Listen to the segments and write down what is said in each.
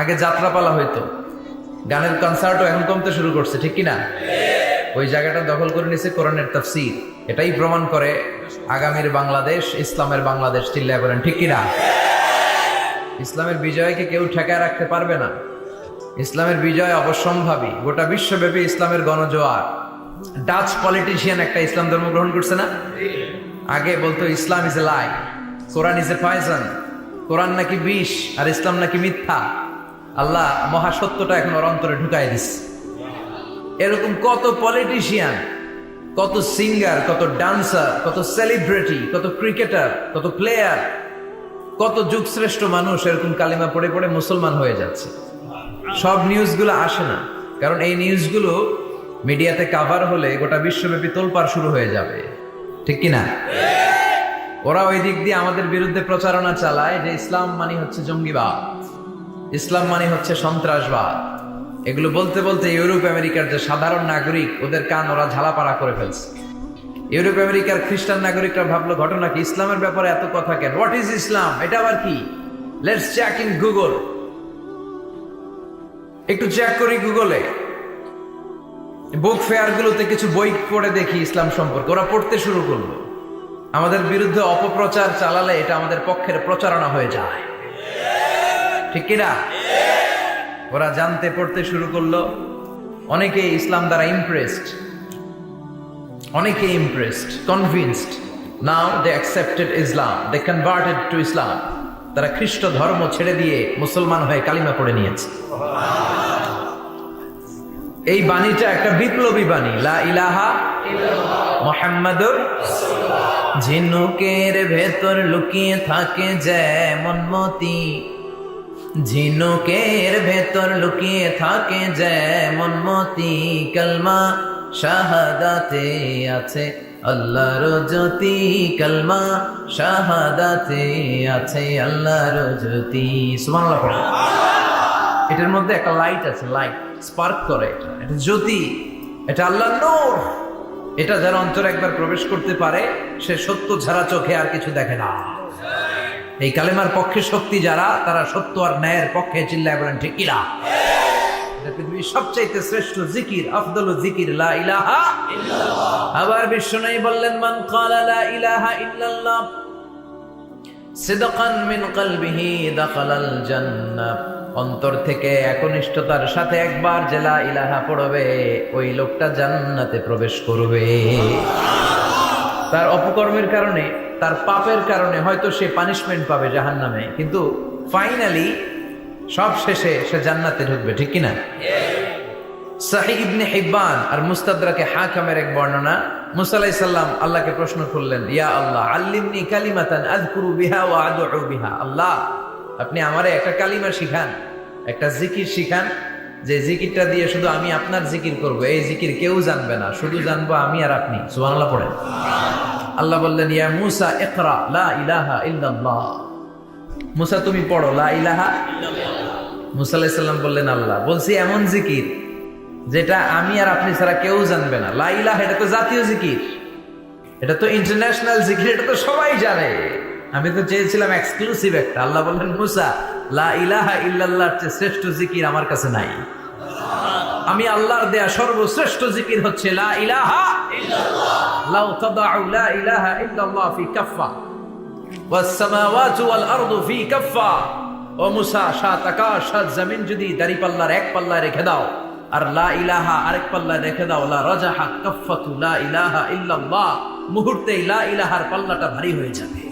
আগে যাত্রাপালা হইতো। গানের কনসার্টও এখন কমতে শুরু করছে, ঠিক কিনা? ওই জায়গাটা দখল করে নিছে কোরআনের তাফসির। এটাই প্রমাণ করে আগামীর বাংলাদেশ, ইসলামের বাংলাদেশ, চিল্লা করেন, ঠিক কিনা? ইসলামের বিজয়কে কেউ ঠেকায় রাখতে পারবে না? ইসলামের বিজয় অবশ্যম্ভাবী। গোটা বিশ্বব্যাপী ইসলামের গণজোয়ার। ডাচ পলিটিশিয়ান একটা ইসলাম ধর্ম গ্রহণ করছে না? আগে বলতো, Islam is a lie Quran is a poison কোরআন নাকি বিষ, আর ইসলাম নাকি মিথ্যা। আল্লাহ মহাসত্যটা এখন ওর অন্তরে ঢুকাই দিস এরকম কত পলিটিশিয়ান কত সিঙ্গার কত ডান্সার কত সেলিব্রিটি কত ক্রিকেটার কত প্লেয়ার কত যুগশ্রেষ্ঠ মানুষ এরকম কালিমা পড়ে পড়ে মুসলমান হয়ে যাচ্ছে। সব নিউজগুলো আসে না, কারণ এই নিউজগুলো মিডিয়াতে কাভার হলে গোটা বিশ্বব্যাপী তোলপাড় শুরু হয়ে যাবে। ঠিক কি না ওরা ওই দিক দিয়ে আমাদের বিরুদ্ধে প্রচারণা চালায় যে ইসলাম মানে হচ্ছে জঙ্গিবাদ। ইসলাম মানে হচ্ছে সন্ত্রাসবাদ। এগুলো বলতে বলতে ইউরোপ আমেরিকার যে সাধারণ নাগরিক, ওদের কান ওরা ঝালাপাড়া করে ফেলছে। ইউরোপ আমেরিকার খ্রিস্টান নাগরিকরা ভাবলো, ঘটনা কি? ইসলামের ব্যাপারে এত কথা কেন? হোয়াট ইজ ইসলাম এটা আবার কি? লেটস চেক ইন গুগল একটু চেক করি গুগলে বুক ফেয়ার গুলোতে কিছু বই পড়ে দেখি ইসলাম সম্পর্কে। ওরা পড়তে শুরু করল। আমাদের বিরুদ্ধে অপপ্রচার চালালে এটা আমাদের পক্ষের প্রচারণা হয়ে যায়। ঠিক কিনা? ওরা জানতে, পড়তে শুরু করল। অনেকে ইসলাম দ্বারা ইমপ্রেসড অনেকে impressed convinced now they accepted Islam they converted to Islam তারা খ্রিস্ট ধর্ম ছেড়ে দিয়ে মুসলমান হয়ে কালিমা পড়ে নিয়েছে। এই বাণীটা একটা বিপ্লবী বাণী। লা ইলাহা মোহাম্মদুর ঝিনুকের ভেতর লুকিয়ে থাকে যেমন মতি। ঝিনুকের ভেতর লুকিয়ে থাকে যেমন মতি কলমা, শাহাদাতে আছে আল্লাহর জ্যোতি কলমা, শাহাদাতে আছে আল্লাহর জ্যোতি। এটার মধ্যে একটা লাইট আছে লাইট স্পার্ক করে এটা। এটা জ্যোতি, এটা আল্লাহ নূর। এটা যারা অন্তরে একবার প্রবেশ করতে পারে, সে সত্য ছাড়া চোখে আর কিছু দেখে না। এই কালেমার পক্ষে শক্তি যারা, তারা সত্য আর ন্যায়ের পক্ষে চিল্লায় বলেন, ঠিক এটা পৃথিবীর সবচাইতে শ্রেষ্ঠ জিকির, আফদল জিকির, লা ইলাহা আবার বিষ্ণু বললেন, মান ক্বালা লা ইলাহা ইল্লাল্লাহ, সিদকান মিন কলবিহি দাখালাল জান্নাহ। অন্তর থেকে একনিষ্ঠতার সাথে একবার জেলা ইলাহা পড়বে, ওই লোকটা জান্নাতে প্রবেশ করবে। তার অপকর্মের কারণে তার পাপের কারণে হয়তো সে পানিশমেন্ট পাবে জাহান্নামে। কিন্তু ফাইনালি সব শেষে সে জান্নাতে ঢুকবে, ঠিক কিনা? সাহি ইবনে হিব্বান আর মুস্তাদরাকে হাকামের এক বর্ণনা। মুসা আলাইহিস সালাম আল্লাহকে প্রশ্ন করলেন, ইয়া আল্লাহ, আল্লিমনি কালিমাতান আযকুরু বিহা ওয়া আদউ বিহা। আল্লাহ, আপনি আমারে একটা কালিমা শিখান, একটা জিকির শিখান, যে জিকিরটা দিয়ে শুধু আমি আপনার জিকির করব। এই জিকির কেউ জানবে না, শুধু জানব আমি আর আপনি। সুবহানাল্লাহ পড়েন। আল্লাহ বললেন, ইয়া মুসা, ইকরা, লা ইলাহা ইল্লাল্লাহ। মুসা, তুমি পড়ো, লা ইলাহা মুসা আলাইহিস সালাম বললেন, আল্লাহ, বলছি এমন জিকির যেটা আমি আর আপনি ছাড়া কেউ জানবে না। লা ইলাহা, এটা তো জাতীয় জিকির। এটা তো ইন্টারন্যাশনাল জিকির, এটা তো সবাই জানে। আমি তো চেয়েছিলাম এক্সক্লুসিভ একটা। আল্লাহ বললেন, মুসা, লা ইলাহা ইল্লাল্লাহর চেয়ে শ্রেষ্ঠ জিকির আমার কাছে নাই। আমি আল্লাহর দেয়া সর্বশ্রেষ্ঠ জিকির হচ্ছে লা ইলাহা লাউ তাদাউ লা ইলাহা ইল্লাল্লাহ ফি কাফফা। ওয়াস সামাওয়াতু ওয়াল আরদু ফি ও মুসা সাত আকাশ সাত জমিন যদি দাড়িপাল্লার এক রেখে দাও আর লা ইলাহা আরেক রেখে দাও লা রাজাহা কাফফাতু লা ইলাহা ইল্লাল্লাহ। লা ইলাহার পাল্লাটা ভারী হয়ে যাবে।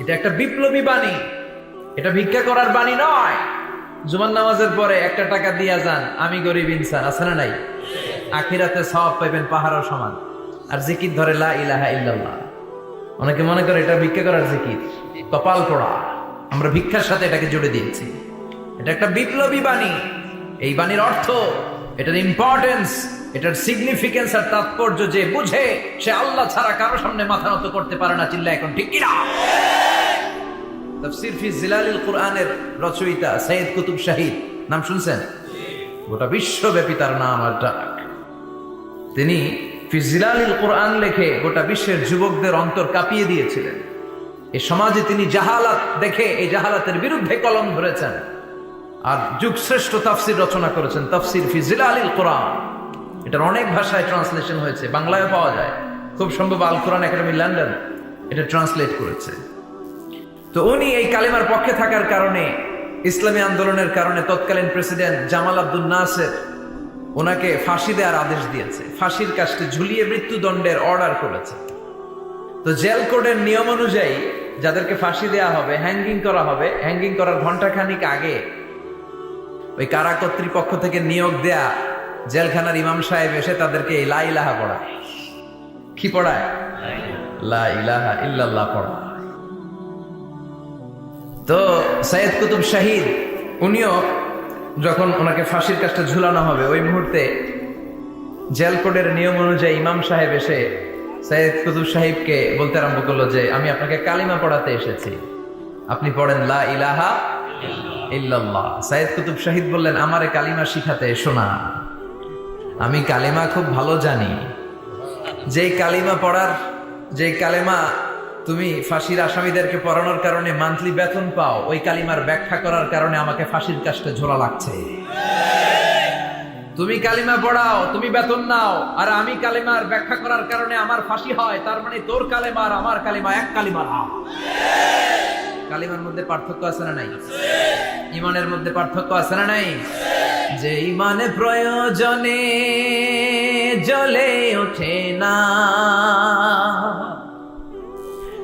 এটা একটা বিপ্লবী বাণী। এটা ভিক্ষা করার বাণী নয়। জুমান নামাজের পরে একটা টাকা দিয়া যান, আমি গরিব ইনসান, আছে না নাই? আখিরাতে সব পাইবেন পাহাড় সমান। আর জিকির ধরে লা ইলাহা ইল্লাল্লাহ। অনেকে মনে করে এটা ভিক্ষা করার জিকির। কপাল পড়া। আমরা ভিক্ষার সাথে এটাকে জুড়ে দিয়েছি। এটা একটা বিপ্লবী বাণী। এই বাণীর অর্থ, এটার ইম্পর্টেন্স এটার সিগনিফিকেন্স আর তাৎপর্য যে বুঝে, সে আল্লাহ ছাড়া কারও সামনে মাথা নত করতে পারে না চিল্লা এখন ঠিক কিনা? তাফসীর ফি জিলালিল কোরআনের রচয়িতা সৈয়দ কুতুব শাহিদ। নাম শুনছেন? গোটা বিশ্বব্যাপী তার নাম আর ডাক। তিনি ফি জিলালিল কোরআন লেখে গোটা বিশ্বের যুবকদের অন্তর কাঁপিয়ে দিয়েছিলেন। এই সমাজে তিনি জাহালাত দেখে এই জাহালাতের বিরুদ্ধে কলম ধরেছেন। আর যুগশ্রেষ্ঠ তাফসির রচনা করেছেন, তাফসির ফিজিল আলীল কোরআন। এটার অনেক ভাষায় ট্রান্সলেশন হয়েছে বাংলায় পাওয়া যায়। খুব সম্ভব আল কোরআন একাডেমি, লন্ডন, এটা ট্রান্সলেট করেছে। তো উনি এই কালিমার পক্ষে থাকার কারণে, ইসলামী আন্দোলনের কারণে তৎকালীন প্রেসিডেন্ট জামাল আব্দুল নাসের ওনাকে ফাঁসি দেওয়ার আদেশ দিয়েছে। ফাঁসির কাজটি ঝুলিয়ে মৃত্যুদণ্ডের অর্ডার করেছে। তো জেল কোডের নিয়ম অনুযায়ী যাদেরকে ফাঁসি দেওয়া হবে হ্যাঙ্গিং করা হবে হ্যাঙ্গিং করার ঘন্টাখানিক আগে ওই কারা কর্তৃপক্ষ থেকে নিয়োগ দেয়া জেলখানার ইমাম সাহেব এসে তাদেরকে এই লা ইলাহা পড়ায়। কি পড়ায়? লা ইলাহা ইল্লাল্লাহ পড়ায়। তো সৈয়দ কুতুব শাহিদ, উনিও যখন ওনাকে ফাঁসির কাজটা ঝুলানো হবে, ওই মুহূর্তে জেল কোডের নিয়ম অনুযায়ী ইমাম সাহেব এসে সৈয়দ কুতুব সাহিবকে বলতে আরম্ভ করল যে, আমি আপনাকে কালিমা পড়াতে এসেছি। আপনি পড়েন লা ইলাহা ইল্লাল্লাহ। সাইদ কুতুব শাহিদ বললেন, আমারে কালিমা শিখাতে এসো না। আমি কালিমা খুব ভালো জানি। যেই কালিমা পড়ার যে কালেমা তুমি ফাঁসির আসামিদেরকে পড়ানোর কারণে মান্থলি বেতন পাও, ওই কালিমার ব্যাখ্যা করার কারণে আমাকে ফাঁসির কাজটা ঝোলা লাগছে। তুমি কালিমা পড়াও, তুমি বেতন নাও, আর আমি কালিমার ব্যাখ্যা করার কারণে আমার ফাঁসি হয়, তার মানে তোর কালেমা আর আমার কালিমা এক কালিমা না। কালিমার মধ্যে পার্থক্য আছে না নাই? ইমানের মধ্যে পার্থক্য আছে না নাই? যে ইমানে প্রয়োজনে জ্বলে ওঠে না।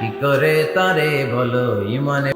কি করে তারে বলো ইমানে